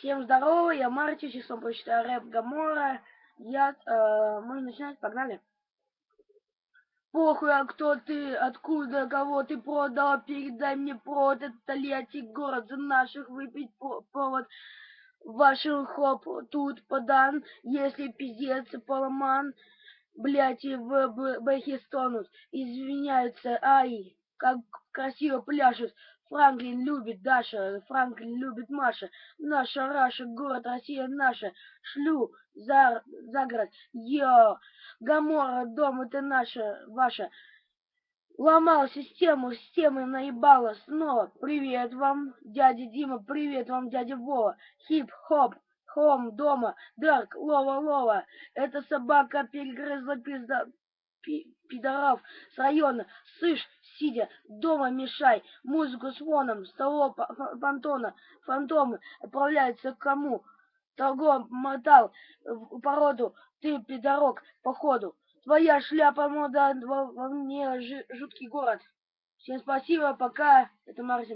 Всем здорово, я Марти, числом почта рэп Гамора. Я, э, можно начинать, погнали. Похуй, а кто ты, откуда, кого ты продал, передай мне провод, это Тольятти, город? За наших, выпить повод. Вашим хоп тут подан, если пиздец поломан, блять, и в бэхе стонут, извиняются, ай, как красиво пляшут, Франклин любит Даша, Франклин любит Маша. Наша Раша, город Россия наша. Шлю за, за город. Йо, Гамора, дом это наша, ваша. Ломал систему, системы наебала снова. Привет вам, дядя Дима, привет вам, дядя Вова. Хип-хоп, хом, дома, дарк, лова-лова. Эта собака перегрызла пизда, пи, пидоров с района. Слышь, сидя дома мешай, музыку с фоном, с того фантона, фантомы отправляются к кому? Того мотал в породу, ты, пидорок, походу. Твоя шляпа мода во, мне жуткий город. Всем спасибо, пока. Это Марсик.